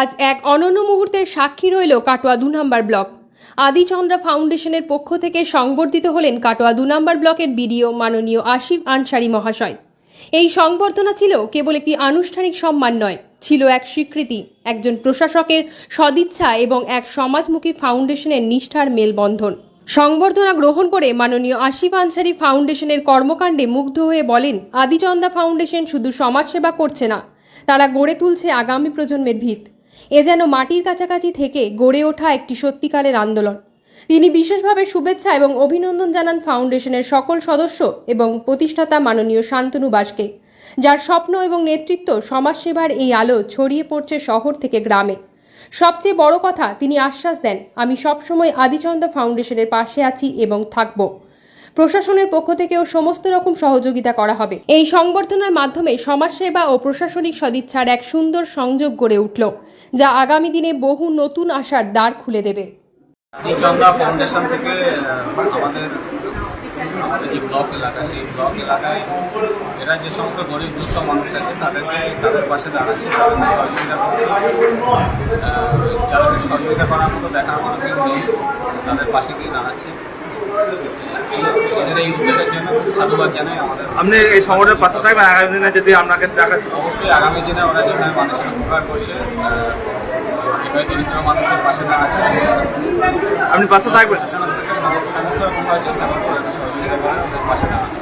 আজ এক অনন্য মুহূর্তের সাক্ষী রইল কাটোয়া দু নম্বর ব্লক। আদিচন্দ্রা ফাউন্ডেশনের পক্ষ থেকে সংবর্ধিত হলেন কাটোয়া দু নম্বর ব্লকের বিডিও মাননীয় আশিফ আনসারি মহাশয়। এই সংবর্ধনা ছিল কেবল একটি আনুষ্ঠানিক সম্মান নয়, ছিল এক স্বীকৃতি, একজন প্রশাসকের সদিচ্ছা এবং এক সমাজমুখী ফাউন্ডেশনের নিষ্ঠার মেলবন্ধন। সংবর্ধনা গ্রহণ করে মাননীয় আশিফ আনসারি ফাউন্ডেশনের কর্মকাণ্ডে মুগ্ধ হয়ে বলেন আদিচন্দা ফাউন্ডেশন শুধু সমাজসেবা করছে না, তারা গড়ে তুলছে আগামী প্রজন্মের ভিত। এ যেন মাটির কাছাকাছি থেকে গড়ে ওঠা একটি সত্যিকারের আন্দোলন। তিনি বিশেষভাবে শুভেচ্ছা এবং অভিনন্দন জানান ফাউন্ডেশনের সকল সদস্য এবং প্রতিষ্ঠাতা মাননীয় শান্তনু বাসকে, যার স্বপ্ন এবং নেতৃত্ব সমাজসেবার এই আলো ছড়িয়ে পড়ছে শহর থেকে গ্রামে। সবচেয়ে বড় কথা, তিনি আশ্বাস দেন, আমি সবসময় আদিচন্দা ফাউন্ডেশনের পাশে আছি এবং থাকব। প্রশাসনের পক্ষ থেকেও সমস্ত রকম সহযোগিতা করা হবে। এই সংবর্ধনার মাধ্যমে সমাজসেবা ও প্রশাসনিক সদিচ্ছার এক সুন্দর সংযোগ গড়ে উঠল। যা আগামী দিনে বহু নতুন আশার দ্বার খুলে দেবে। এরা যে সমস্ত গরিব মানুষ আছে, তাদেরকে তাদের পাশে দাঁড়াচ্ছে তাদেরকে সহযোগিতা করছে। যাদেরকে সহযোগিতা করার মতো দেখার মতো কেউ নেই, তাদের পাশে গিয়ে দাঁড়াচ্ছে। এই- এই উদ্যোগের জন্য সাধুবাদ জানাই আমাদের। আপনি এই সংগঠনের পাশে থাকবেন আগামী দিনে যদি আপনাকে দেখা অবশ্যই আগামী দিনে ওরা যেভাবে মানুষের উপকার করছে দরিদ্র মানুষের পাশে দাঁড়াচ্ছে। আপনি পাশে থাকবেন। চেষ্টা পাশে দাঁড়ানো